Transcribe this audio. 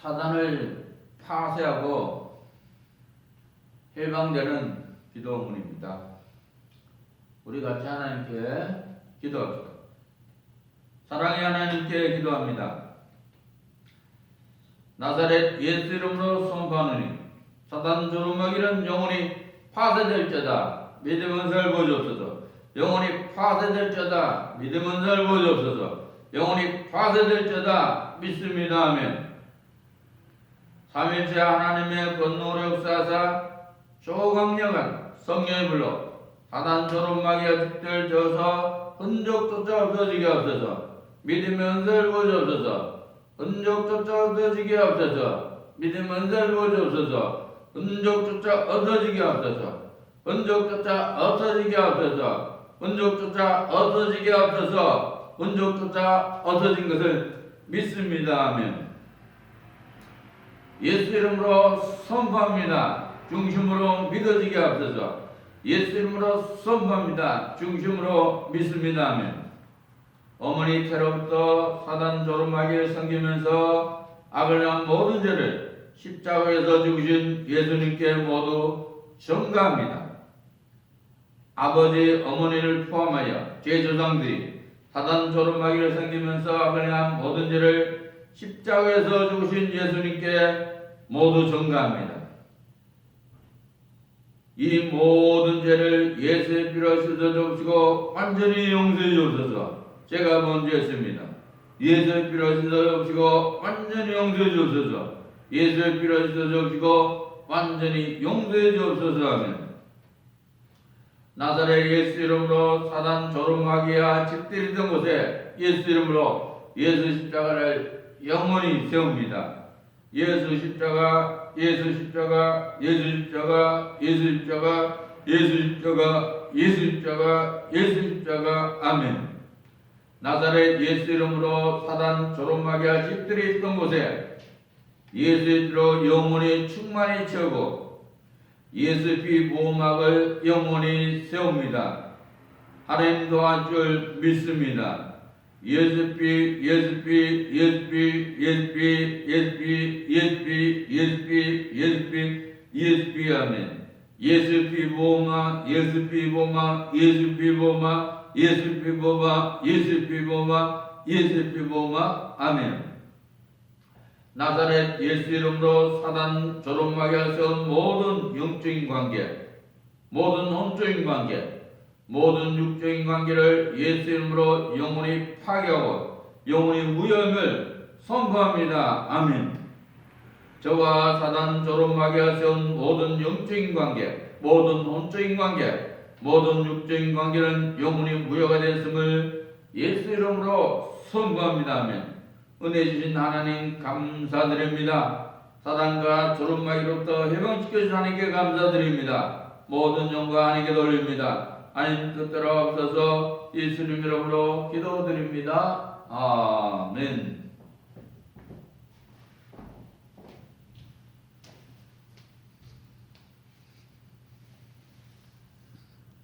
사단을 파쇄하고 해방되는 기도문입니다. 우리 같이 하나님께 기도합시다. 사랑의 하나님께 기도합니다. 나사렛 예수 이름으로 선포하노니 사단 조르마기는 영원히 파쇄될 자다. 믿음은 살 보여주옵소서. 영원히 파쇄될 자다. 믿음은 살 보여주옵소서. 영원히 파쇄될 자다. 믿습니다. 아멘. 삼일째 하나님의 권능으로 역사하사 초강력한 성령의 불로 사단 조르마귀와 집들 져서 흔적조차 없어지게 없어서 믿음의 은사를 보여주옵소서. 흔적조차 없어지게 없어서 믿음의 은사를 보여주옵소서. 흔적조차 없어지게 없어서 흔적조차 없어지게 없어서 흔적조차 없어지게 없어서 흔적조차 없어진 것을 믿습니다. 아멘. 예수 이름으로 선포합니다. 중심으로 믿어지게 앞서서 예수 이름으로 선포합니다. 중심으로 믿습니다. 아멘. 어머니 태로부터 사단 조름하게 섬기면서 악을 한 모든 죄를 십자가에서 죽으신 예수님께 모두 전가합니다. 아버지, 어머니를 포함하여 제 조상들이 사단 조름하기를 섬기면서 악을 한 모든 죄를 십자가에서 죽으신 예수님께 모두 전가합니다. 이 모든 죄를 예수의 피로 씻어 주시고 완전히 용서해 주옵소서. 제가 먼저 했습니다. 예수의 피로 씻어 주시고 완전히 용서해 주옵소서. 예수의 피로 씻어 주시고 완전히 용서해 주옵소서 하면 나사렛 예수 이름으로 사단 조롱하기와 집들이던 곳에 예수 이름으로 예수 십자가를 영원히 세웁니다. 예수 십자가, 예수 십자가, 예수 십자가, 예수 십자가, 예수 십자가, 예수 십자가, 예수 십자가, 아멘. 나사렛 예수 이름으로 사단 조롱마귀와 집들이 있던 곳에 예수의 피로 영원히 충만히 채우고 예수 피 보호막을 영원히 세웁니다. 하나님 도와줄 믿습니다. 예수 피, 예수 피, 예수 피, 예수 피, 예수 피, 예수 피, 예수 피, 예수 피, 예수 피, 아멘. 예수 피 보호막, 예수 피 보호막, 예수 피 보호막, 예수 피 보호막, 예수 피 보호막, 예수 피 보호막, 아멘. 나사렛 예수 이름으로 사단 조롱마귀가 세운 모든 영적인 관계, 모든 혼적인 관계, 모든 육적인 관계를 예수 이름으로 영원히 파괴하고 영원히 무형을 선포합니다. 아멘. 저와 사단 조롱마귀가 세운 모든 영적인 관계, 모든 혼적인 관계, 모든 육적인 관계는 영원히 무효가 됐음을 예수 이름으로 선포합니다. 아멘. 은혜 주신 하나님 감사드립니다. 사단과 조롱마귀로부터 해방시켜 주신 하나님께 감사드립니다. 모든 영광 하나님께 돌립니다. 하나님 뜻대로 없어서 예수님 이름으로 기도드립니다. 아멘.